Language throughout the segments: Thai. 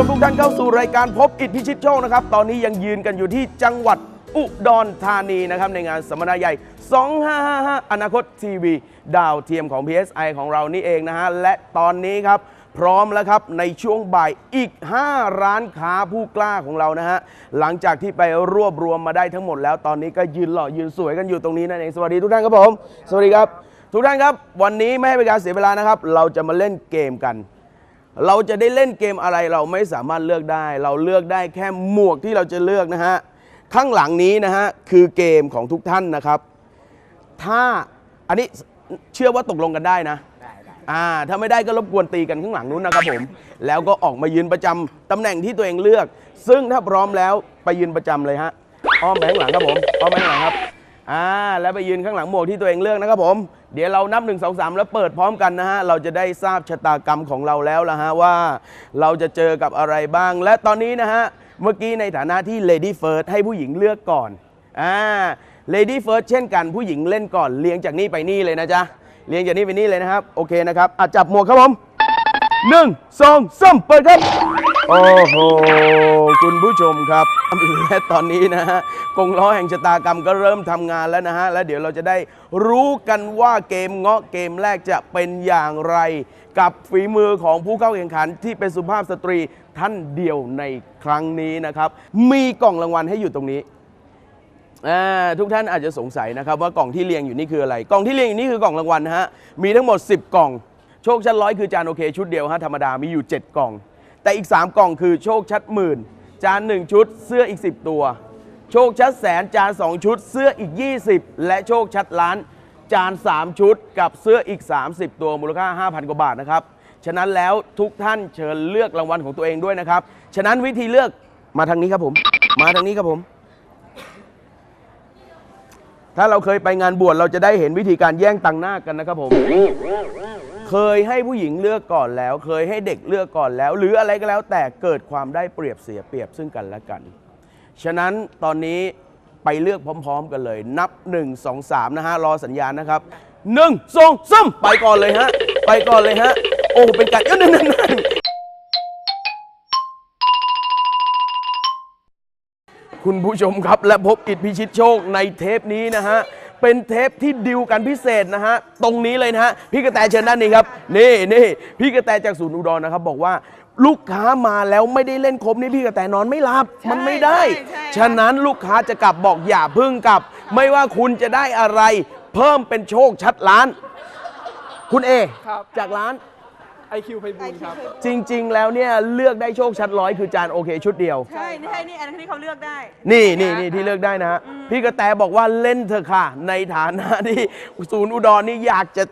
ท่านเข้าสู่รายการพบกิจพิชิตโชคนะครับ ตอนนี้ยังยืนกันอยู่ที่จังหวัดอุดรธานีนะครับในงานสัมมนาใหญ่ 2555 อนาคตทีวี ดาวเทียมของ PSI ของเรานี่เองนะฮะ และตอนนี้ครับ พร้อมแล้วครับในช่วงบ่ายอีก 5 ร้านค้าผู้กล้าของเรานะฮะ หลังจากที่ไปรวบรวมมาได้ทั้งหมดแล้วตอนนี้ก็ยืนหล่อยืนสวยกันอยู่ตรงนี้นั่นเองสวัสดีทุกท่านครับผม สวัสดีครับ ทุกท่านครับ วันนี้ไม่ให้เป็นการเสียเวลานะครับ เราจะมาเล่นเกมกัน เราจะได้เล่นเกมอะไรเราไม่สามารถเลือกได้ เราเลือกได้แค่หมวกที่เราจะเลือกนะฮะข้างหลังนี้นะฮะคือเกมของทุกท่านนะครับ ถ้าอันนี้เชื่อว่าตกลงกันได้นะอ่าถ้าไม่ได้ก็รบกวนตีกันข้างหลังนู้นนะครับผมแล้วก็ออกมายืนประจำตำแหน่งที่ตัวเองเลือก ซึ่งถ้าพร้อมแล้วไปยืนประจำเลยฮะอ้อมไปข้างหลังครับผมอ้อมไปข้างหลังครับอ่าแล้วไปยืนข้างหลังหมวกที่ตัวเองเลือกนะครับผม เดี๋ยวเรานับ1 2 3 แล้วเปิดพร้อมกันนะฮะ เราจะได้ทราบชะตากรรมของเราแล้วละฮะว่าเราจะเจอกับอะไรบ้าง และตอนนี้นะฮะ เมื่อกี้ในฐานะที่ Lady First ให้ผู้หญิงเลือกก่อนอ่า Lady First เช่นกันผู้หญิงเล่นก่อนเลี้ยงจากนี่ไปนี่เลยนะจ๊ะเลี้ยงจากนี่ไปนี่เลยนะครับ โอเคนะครับอะจับหมวกครับผมหนึ่งสองสามเปิดครับ โอ้โห คุณผู้ชมครับและตอนนี้นะฮะกงล้อแห่งชะตากรรมก็เริ่มทำงานแล้วนะฮะ แล้วเดี๋ยวเราจะได้รู้กันว่าเกมเงาะเกมแรกจะเป็นอย่างไร กับฝีมือของผู้เข้าแข่งขันที่เป็นสุภาพสตรีท่านเดียวในครั้งนี้นะครับ มีกล่องรางวัลให้อยู่ตรงนี้ทุกท่านอาจจะสงสัยนะครับว่ากล่องที่เรียงอยู่นี่คืออะไร กล่องที่เรียงอยู่นี่คือกล่องรางวัลนะฮะมีทั้งหมด 10 กล่อง โชคชัดร้อยคือจานโอเคชุดเดียวฮะธรรมดามีอยู่ 7 กล่อง แต่อีก 3 กล่องคือโชคชัดหมื่น จาน 1 ชุด เสื้ออีก 10 ตัว โชคชัดแสนจาน 2 ชุด เสื้ออีก 20 และโชคชัดล้าน จาน 3 ชุด กับเสื้ออีก 30 ตัวมูลค่า 5,000 กว่าบาทนะครับ ฉะนั้นแล้วทุกท่านเชิญเลือกรางวัลของตัวเองด้วยนะครับ ฉะนั้นวิธีเลือกมาทางนี้ครับผม มาทางนี้ครับผม ถ้าเราเคยไปงานบวชเราจะได้เห็นวิธีการแย่งตังหน้ากันนะครับผม เคยให้ผู้หญิงเลือกก่อนแล้ว เคยให้เด็กเลือกก่อนแล้ว หรืออะไรก็แล้วแต่เกิดความได้เปรียบเสียเปรียบซึ่งกันและกัน ฉะนั้นตอนนี้ไปเลือกพร้อม ๆ กันเลย นับ 1 2 3 นะฮะ รอสัญญาณนะครับ1 2 3ไปก่อนเลยฮะ ไปก่อนเลยฮะ โอ้เป็นการเอ้ยนั่นนั่นนั่นคุณผู้ชมครับและพบกิจพิชิตโชคในเทปนี้นะฮะ เป็นเทปที่ดิวกันพิเศษนะฮะ ตรงนี้เลยนะฮะ พี่กระแตเชิญด้านนี้ครับ นี่นี่พี่กระแตจากศูนย์อุดรนะครับ บอกว่าลูกค้ามาแล้วไม่ได้เล่นครบนี่พี่กระแตนอนไม่หลับมันไม่ได้ใช่ใช่ฉะนั้นลูกค้าจะกลับบอกอย่าพึ่งกลับ ไม่ว่าคุณจะได้อะไร เพิ่มเป็นโชคชัดล้าน คุณเอครับจากร้าน ไอคิวไพบูลย์ครับ จริง ๆ แล้วเนี่ยเลือกได้โชคชัดร้อยคือจานโอเคชุดเดียว ใช่นี่ใช่นี่อันที่เขาเลือกได้ นี่นี่นี่ที่เลือกได้นะฮะพี่กระแตบอกว่าเล่นเถอะค่ะ ในฐานะที่ศูนย์อุดรนี่อยากจะ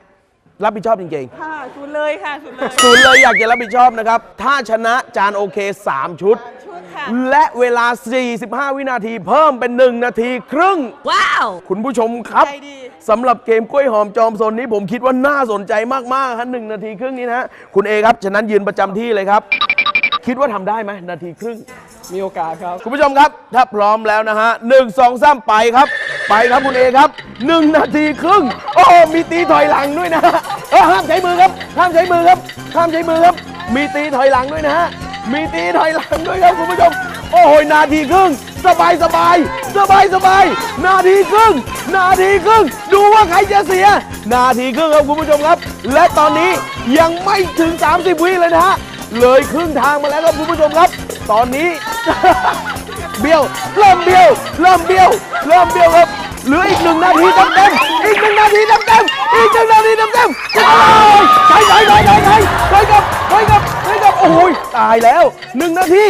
รับผิดชอบจริงค่ะสุดเลยค่ะสุดเลยๆศูนย์เลยอยากจะรับผิดชอบนะครับ ถ้าชนะจานโอเค 3 ชุดชุดค่ะและเวลา 45 วินาทีเพิ่มเป็น 1 นาทีครึ่ง ว้าว คุณผู้ชมครับใจดี สำหรับเกมกล้วยหอมจอมซนนี้ผมคิดว่าน่าสนใจมากๆฮะหนึ่งนาทีครึ่งนี้นะฮะคุณเอครับ ฉะนั้นยืนประจำที่เลยครับ คิดว่าทำได้ไหมนาทีครึ่ง มีโอกาสครับ คุณผู้ชมครับ ถ้าพร้อมแล้วนะฮะหนึ่งสองสามไปครับ ไปครับคุณเอครับหนึ่งนาทีครึ่ง โอ้โหมีตีถอยหลังด้วยนะฮะเออห้ามใช้มือครับ ห้ามใช้มือครับ ห้ามใช้มือครับ มีตีถอยหลังด้วยนะฮะมีตีถอยหลังด้วยครับคุณผู้ชม โอ้โหนาทีครึ่งสบายสบายสบายสบายนาทีครึ่ง นาทีครึ่ง ดูว่าใครจะเสีย นาทีครึ่งครับคุณผู้ชมครับ และตอนนี้ยังไม่ถึง 30 วิเลยนะฮะเลยครึ่งทางมาแล้วครับคุณผู้ชมครับ ตอนนี้ เบี้ยวเริ่มเบี้ยวเริ่มเบี้ยวเริ่มเบี้ยวครับเหลืออีกหนึ่งนาทีเต็มเต็มอีกหนึ่งนาทีเต็มเต็มอีกหนึ่งนาทีเต็มเต็มใช่ใช่ใช่ใช่ ตายแล้วหนึ่งนาที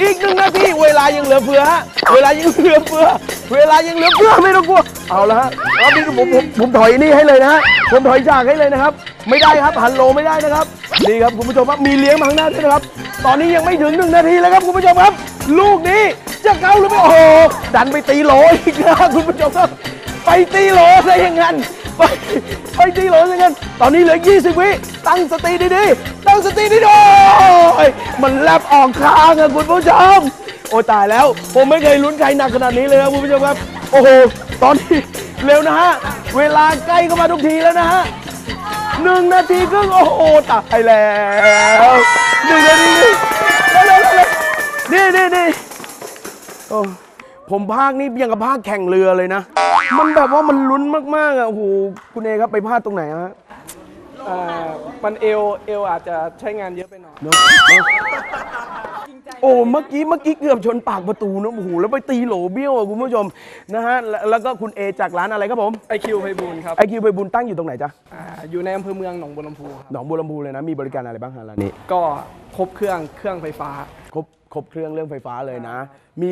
อีกหนึ่งนาทีเวลายังเหลือเฟือฮะเวลายังเหลือเฟือ เวลายังเหลือเฟือไม่ต้องกลัวเอาละฮะรอบนี้ผมผมผมถอยนี่ให้เลยนะฮะผมถอยจากให้เลยนะครับ ไม่ได้ครับหันโลไม่ได้นะครับนี่ครับคุณผู้ชมครับมีเลี้ยงมาข้างหน้าด้วยนะครับ ตอนนี้ยังไม่ถึงหนึ่งนาทีเลยครับคุณผู้ชมครับ ลูกนี้จะเข้าหรือไม่โอ้โหดันไปตีโหลอีกนะคุณผู้ชมครับไปตีโหลซะอย่างนั้นไป ไปตีโหลซะอย่างนั้นตอนนี้เหลือ 20 วิตั้งสติดีๆตั้งสติดีๆโอ้ยมันแลบออกข้างอะคุณผู้ชมโอ้ตายแล้ว ผมไม่เคยลุ้นใครหนักขนาดนี้เลยครับคุณผู้ชมครับ โอ้โห ตอนนี้เร็วนะฮะ เวลาใกล้เข้ามาทุกทีแล้วนะฮะหนึ่งนาทีครึ่งโอ้โหตายแล้วหนึ่งนาทีนี่นี่นี่โอ้ ผมภาคนี่ยังกับภาคแข่งเรือเลยนะ มันแบบว่ามันลุ้นมากๆอะโอ้โหคุณเอครับไปพลาดตรงไหนฮะอ่ามันเอวเอวอาจจะใช้งานเยอะไปหน่อย เนอะเนอะโอ้เมื่อกี้เมื่อกี้เกือบชนปากประตูนะโอ้โหแล้วไปตีโหลเบี้ยวอะคุณผู้ชมนะฮะแล้วแล้วก็คุณเอจากร้านอะไรครับผม ไอคิวไพบูลย์ครับไอคิวไปบุญตั้งอยู่ตรงไหนจ๊ะอ่าอยู่ในอำเภอเมืองหนองบัวลำพูครับ หนองบัวลำพูเลยนะ มีบริการอะไรบ้างฮะร้านนี้ ก็ครบเครื่องเครื่องไฟฟ้า ครบครบเครื่องเรื่องไฟฟ้าเลยนะ มี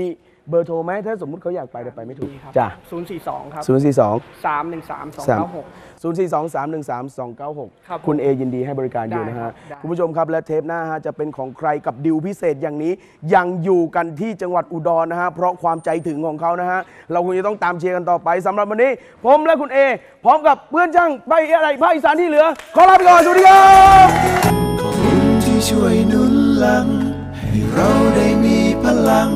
เบอร์โทรไหมถ้าสมมุติเขาอยากไปแต่ไปไม่ถูกมีครับจ้ะ042ครับ0 4 2 313 296 0 4 2 3 1 3 2 9 6ครับคุณเอยินดีให้บริการอยู่นะได้ครัฮะบได้คุณผู้ชมครับและเทปหน้าฮะจะเป็นของใครกับดิวพิเศษอย่างนี้ ยังอยู่กันที่จังหวัดอุดรนะฮะ เพราะความใจถึงของเขานะฮะ เราคงจะต้องตามเชียร์กันต่อไปสำหรับวันนี้ ผมและคุณเอ พร้อมกับเพื่อนช่างไปอะไรภาคอีสานที่เหลือ ขอลาไปก่อนสวัสดีครับขอบคุณที่ช่วยหนุนหลัง ให้เราได้มีพลัง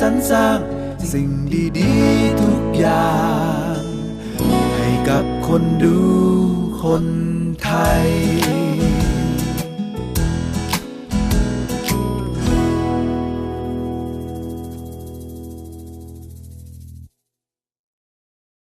สรรสร้าง สิ่งดีๆทุกอย่าง ให้กับคนดูคนไทย